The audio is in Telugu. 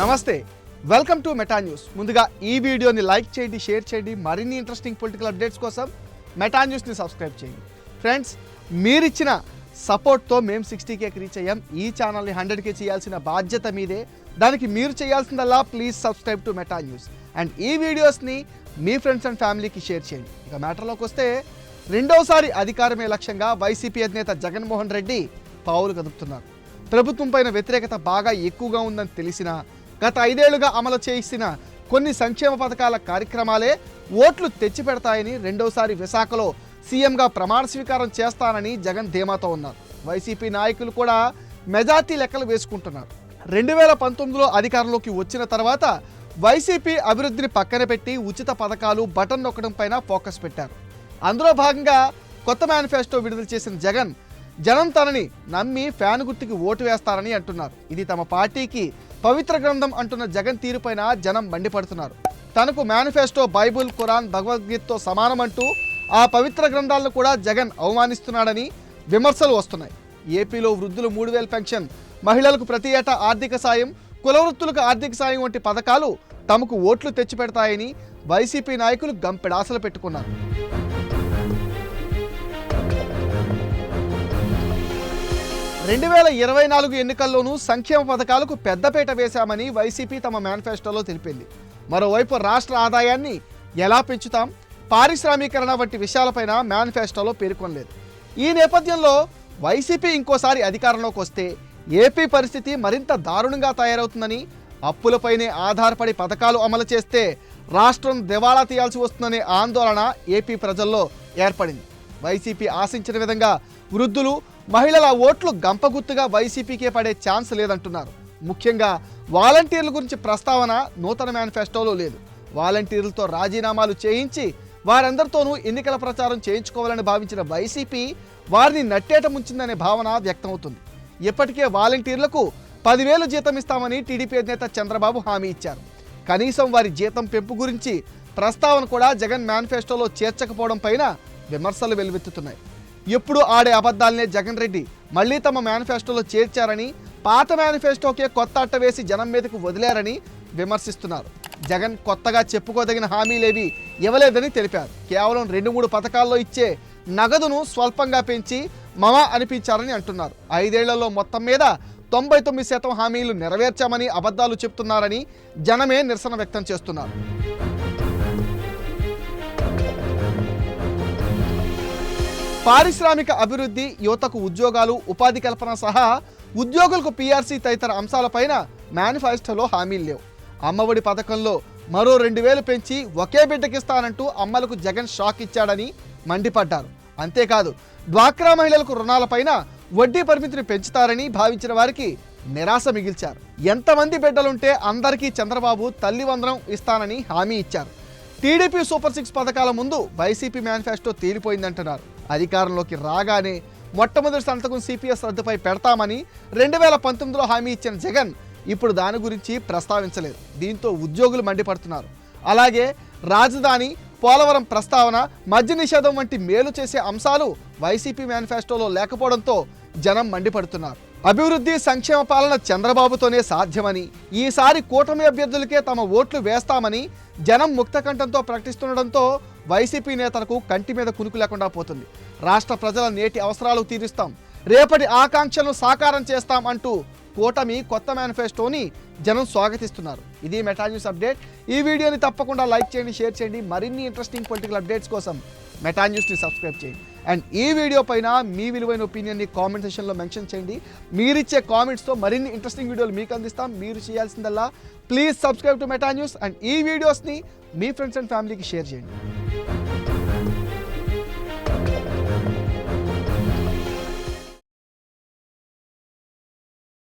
నమస్తే. వెల్కమ్ టు మెటా న్యూస్ ముందుగా ఈ వీడియోని లైక్ చేయండి షేర్ చేయండి. మరిన్ని ఇంట్రెస్టింగ్ పొలిటికల్ అప్డేట్స్ కోసం మెటా న్యూస్ని సబ్స్క్రైబ్ చేయండి. ఫ్రెండ్స్ మీరిచ్చిన సపోర్ట్తో మేము సిక్స్టీ కేకి రీచ్ అయ్యాం. ఈ ఛానల్ని హండ్రెడ్కే చేయాల్సిన బాధ్యత మీదే. దానికి మీరు చేయాల్సిందల్లా please subscribe to Meta news and ఈ వీడియోస్ని మీ ఫ్రెండ్స్ అండ్ ఫ్యామిలీకి షేర్ చేయండి. ఇక మ్యాటర్లోకి వస్తే రెండోసారి అధికారమే లక్ష్యంగా వైసీపీ అధినేత జగన్మోహన్ రెడ్డి పావులు కదుపుతున్నారు. ప్రభుత్వం పైన వ్యతిరేకత బాగా ఎక్కువగా ఉందని తెలిసినా గత ఐదేళ్ళుగా అమలు చేసిన కొన్ని సంక్షేమ పథకాల కార్యక్రమాలే ఓట్లు తెచ్చిపెడతాయని రెండోసారి విశాఖలో సీఎంగా ప్రమాణ స్వీకారం చేస్తానని జగన్ ధీమాతో ఉన్నారు. వైసీపీ నాయకులు కూడా మెజార్టీ లెక్కలు వేసుకుంటున్నారు. రెండు వేల పంతొమ్మిదిలో అధికారంలోకి వచ్చిన తర్వాత వైసీపీ అభివృద్ధిని పక్కన పెట్టి ఉచిత పథకాలు బటన్ నొక్కడం పైన ఫోకస్ పెట్టారు. అందులో భాగంగా కొత్త మేనిఫెస్టో విడుదల చేసిన జగన్ జనం తనని నమ్మి ఫ్యాన్ గుర్తుకి ఓటు వేస్తారని అంటున్నారు. ఇది తమ పార్టీకి పవిత్ర గ్రంథం అంటున్న జగన్ తీరుపైన జనం మండిపడుతున్నారు. తనకు మేనిఫెస్టో బైబుల్ ఖురాన్ భగవద్గీతతో సమానమంటూ ఆ పవిత్ర గ్రంథాలను కూడా జగన్ అవమానిస్తున్నాడని విమర్శలు వస్తున్నాయి. ఏపీలో వృద్ధులు మూడు వేల పెన్షన్ మహిళలకు ప్రతి ఏటా ఆర్థిక సాయం కులవృత్తులకు ఆర్థిక సాయం వంటి పథకాలు తమకు ఓట్లు తెచ్చిపెడతాయని వైసీపీ నాయకులు గంపెడాసలు పెట్టుకున్నారు. రెండు వేల ఇరవై నాలుగు ఎన్నికల్లోనూ సంక్షేమ పథకాలకు పెద్దపీట వేశామని వైసీపీ తమ మేనిఫెస్టోలో తెలిపింది. మరోవైపు రాష్ట్ర ఆదాయాన్ని ఎలా పెంచుతాం? పారిశ్రామీకరణ వంటి విషయాలపైన మేనిఫెస్టోలో పేర్కొనలేదు. ఈ నేపథ్యంలో వైసీపీ ఇంకోసారి అధికారంలోకి వస్తే ఏపీ పరిస్థితి మరింత దారుణంగా తయారవుతుందని అప్పులపైనే ఆధారపడి పథకాలు అమలు చేస్తే రాష్ట్రం దివాళా తీయాల్సి వస్తుందనే ఆందోళన ఏపీ ప్రజల్లో ఏర్పడింది. వైసీపీ ఆశించిన విధంగా వృద్ధులు మహిళల ఓట్లు గంపగుత్తుగా వైసీపీకే పడే ఛాన్స్ లేదంటున్నారు. ముఖ్యంగా వాలంటీర్ల గురించి ప్రస్తావన నూతన మేనిఫెస్టోలో లేదు. వాలంటీర్లతో రాజీనామాలు చేయించి వారందరితోనూ ఎన్నికల ప్రచారం చేయించుకోవాలని భావించిన వైసీపీ వారిని నట్టేట ముంచిందనే భావన వ్యక్తమవుతుంది. ఇప్పటికే వాలంటీర్లకు పదివేలు జీతం ఇస్తామని టీడీపీ అధినేత చంద్రబాబు హామీ ఇచ్చారు. కనీసం వారి జీతం పెంపు గురించి ప్రస్తావన కూడా జగన్ మేనిఫెస్టోలో చేర్చకపోవడం పైన విమర్శలు వెల్లువెత్తుతున్నాయి. ఎప్పుడు ఆడే అబద్ధాలనే జగన్ రెడ్డి మళ్ళీ తమ మేనిఫెస్టోలో చేర్చారని పాత మేనిఫెస్టోకే కొత్త అట్ట వేసి జనం మీదకు వదిలారని విమర్శిస్తున్నారు. జగన్ కొత్తగా చెప్పుకోదగిన హామీలేవి ఇవ్వలేదని తెలిపారు. కేవలం రెండు మూడు పథకాల్లో ఇచ్చే నగదును స్వల్పంగా పెంచి మమ అనిపించారని అంటున్నారు. ఐదేళ్ళలో మొత్తం మీద తొంభై తొమ్మిది శాతం హామీలు నెరవేర్చామని అబద్ధాలు చెప్తున్నారని జనమే నిరసన వ్యక్తం చేస్తున్నారు. పారిశ్రామిక అభివృద్ధి యువతకు ఉద్యోగాలు ఉపాధి కల్పన సహా ఉద్యోగులకు పీఆర్సీ తదితర అంశాలపైన మేనిఫెస్టోలో హామీలు లేవు. అమ్మఒడి పథకంలో మరో రెండు వేలు పెంచి ఒకే బిడ్డకిస్తానంటూ అమ్మలకు జగన్ షాక్ ఇచ్చాడని మండిపడ్డారు. అంతేకాదు డ్వాక్రా మహిళలకు రుణాలపైన వడ్డీ పరిమితిని పెంచుతారని భావించిన వారికి నిరాశ మిగిల్చారు. ఎంతమంది బిడ్డలుంటే అందరికీ చంద్రబాబు తల్లి వందనం ఇస్తానని హామీ ఇచ్చారు. టీడీపీ సూపర్ సిక్స్ పథకాల ముందు వైసీపీ మేనిఫెస్టో తేలిపోయిందంటున్నారు. అధికారంలోకి రాగానే మొట్టమొదటి సంతకం సిపిఎస్ రద్దుపై పెడతామని రెండు వేల పంతొమ్మిదిలో హామీ ఇచ్చిన జగన్ ఇప్పుడు దాని గురించి ప్రస్తావించలేదు. దీంతో ఉద్యోగులు మండిపడుతున్నారు. అలాగే రాజధాని పోలవరం ప్రస్తావన మద్య నిషేధం వంటి మేలు చేసే అంశాలు వైసీపీ మేనిఫెస్టోలో లేకపోవడంతో జనం మండిపడుతున్నారు. అభివృద్ధి సంక్షేమ పాలన చంద్రబాబుతోనే సాధ్యమని ఈసారి కూటమి అభ్యర్థులకే తమ ఓట్లు వేస్తామని జనం ముక్తకంఠంతో ప్రకటిస్తుండడంతో వైసీపీ నేతలకు కంటి మీద కునుకు లేకుండా పోతుంది. రాష్ట్ర ప్రజల నేటి అవసరాలు తీరుస్తాం. రేపటి ఆకాంక్షలను సాకారం చేస్తాం అంటూ కూటమి కొత్త మేనిఫెస్టోని జనం స్వాగతిస్తున్నారు. ఇది మెటా న్యూస్ అప్డేట్. ఈ వీడియోని తప్పకుండా లైక్ చేయండి షేర్ చేయండి. మరిన్ని ఇంట్రెస్టింగ్ పొలిటికల్ అప్డేట్స్ కోసం మెటా న్యూస్ని సబ్స్క్రైబ్ చేయండి. అండ్ ఈ వీడియో పైన మీ విలువైన ఒపీనియన్ని కామెంట్ సెషన్లో మెన్షన్ చేయండి. మీరిచ్చే కామెంట్స్తో మరిన్ని ఇంట్రెస్టింగ్ వీడియోలు మీకు అందిస్తాం. మీరు చేయాల్సిందల్లా please subscribe to Meta news and ఈ వీడియోస్ని మీ ఫ్రెండ్స్ అండ్ ఫ్యామిలీకి షేర్ చేయండి.